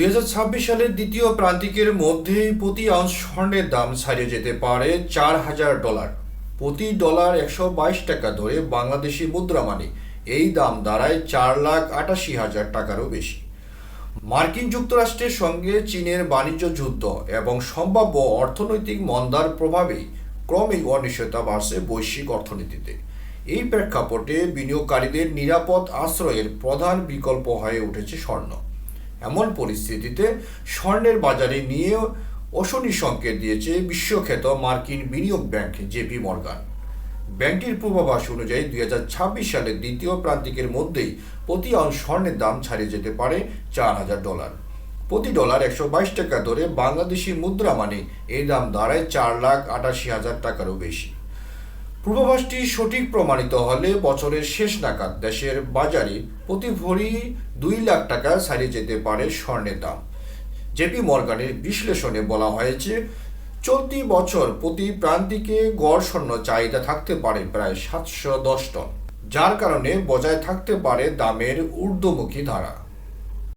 দুই হাজার ছাব্বিশ সালের দ্বিতীয় প্রান্তিকের মধ্যেই প্রতি আউন্স স্বর্ণের দাম ছাড়িয়ে যেতে পারে চার হাজার ডলার। প্রতি ডলার একশো বাইশ টাকা ধরে বাংলাদেশি মুদ্রা মানে এই দাম দাঁড়ায় চার লাখ আটাশি হাজার টাকারও বেশি। মার্কিন যুক্তরাষ্ট্রের সঙ্গে চীনের বাণিজ্য যুদ্ধ এবং সম্ভাব্য অর্থনৈতিক মন্দার প্রভাবেই ক্রমেই অনিশ্চয়তা বাড়ছে বৈশ্বিক অর্থনীতিতে। এই প্রেক্ষাপটে বিনিয়োগকারীদের নিরাপদ আশ্রয়ের প্রধান বিকল্প হয়ে উঠেছে স্বর্ণ। এমন পরিস্থিতিতে স্বর্ণের বাজারে নিয়ে অশনি সংকেত দিয়েছে বিশ্বখ্যাত মার্কিন বিনিয়োগ ব্যাংক জেপি মর্গান। ব্যাংকটির পূর্বাভাস অনুযায়ী দুই হাজার ছাব্বিশ সালের দ্বিতীয় প্রান্তিকের মধ্যেই প্রতি আউন্স স্বর্ণের দাম ছাড়িয়ে যেতে পারে চার হাজার ডলার। প্রতি ডলার একশো বাইশ টাকা ধরে বাংলাদেশি মুদ্রা মানে এই দাম দাঁড়ায় চার লাখ আটাশি হাজার টাকারও বেশি। পূর্বাভাসটি সঠিক প্রমাণিত হলে বছরের শেষ নাগাদ দেশের বাজারে প্রতি ভরি দুই লাখ টাকা ছাড়িয়ে যেতে পারে স্বর্ণের দাম। জেপি মর্গানের বিশ্লেষণে বলা হয়েছে, চলতি বছর প্রতি প্রান্তিকে গড় স্বর্ণ চাহিদা থাকতে পারে প্রায় সাতশো দশ টন, যার কারণে বজায় থাকতে পারে দামের ঊর্ধ্বমুখী ধারা।